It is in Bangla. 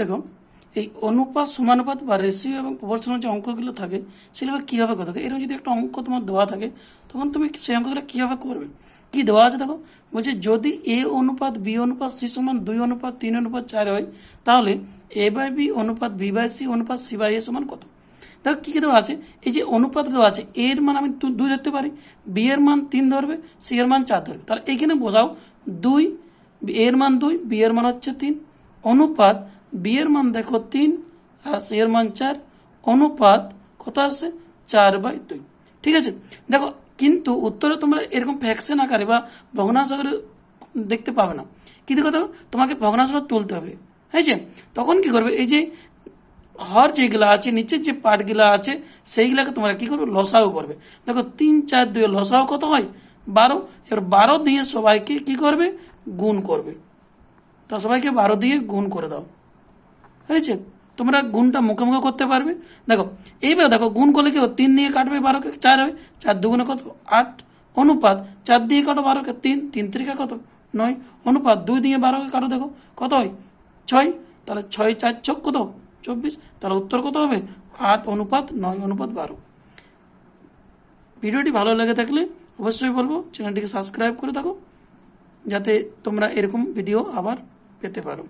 দেখো, এই অনুপাত, সমানুপাত বা রেশিও এবং প্রপোর্শনাল যে অঙ্কগুলো থাকে, সেগুলো কীভাবে করতে থাকে? এরকম যদি একটা অঙ্ক তোমার দেওয়া থাকে, তখন তুমি সেই অঙ্কগুলো কীভাবে করবে? কি দেওয়া আছে দেখো? বলছে যদি এ অনুপাত বি অনুপাত সি সমান দুই অনুপাত, তিন অনুপাত, চার হয়, তাহলে এ বাই বি অনুপাত বি বাই সি অনুপাত সি বাই এ সমান কত? দেখো কী কী দেওয়া আছে? এই যে অনুপাত দেওয়া আছে এর মান আমি দুই ধরতে পারি বি এর মান তিন ধরবে সি এর মান চার ধরবে। তাহলে এইখানে বোঝাও, দুই এর মান দুই বি এর মান হচ্ছে তিন, অনুপাত বি এর মান দেখো তিন, আর সি এর মান চার, অনুপাত কত আসছে চার বাই দুই। ঠিক আছে? দেখো, কিন্তু উত্তরে তোমরা এরকম ফ্যাকশন আকারে বা ভগ্নাংশ আকারে দেখতে পাবে না। কিন্তু কথা তোমাকে ভগ্নাংশটা তুলতে হবে। হয়েছে? তখন কি করবে? এই যে হর যেগুলো আছে, নিচের যে পার্টগুলো আছে, সেইগুলোকে তোমরা কী করবে? লসাও করবে। দেখো, তিন, চার দুই লসাও কত হয়? বারো। এবার বারো দিয়ে সবাইকে কি করবে? গুণ করবে। তা সবাইকে বারো দিয়ে গুণ করে দাও। হয়েছে? তোমরা গুণটা মুখে মুখে করতে পারবে। দেখো, এইবার দেখো, গুণ করলে কি তিন দিয়ে কাটবে বারোকে, চার হবে। চার দুগুণে কত? আট। অনুপাত, চার দিয়ে কাটো বারোকে, তিন। তিন তিরিকা কত? নয়। অনুপাত, দুই দিয়ে বারোকে কাটো, দেখো, কত হয়? ছয়। তাহলে ছয়, চার ছক কত? চব্বিশ। তাহলে উত্তর কত হবে? আট। অনুপাত, নয়। অনুপাত, বারো। ভিডিওটি ভালো লেগে থাকলে অবশ্যই বলব, চ্যানেলটিকে সাবস্ক্রাইব করে থাকো, যাতে তোমরা এরকম ভিডিও আবার পেতে পারো।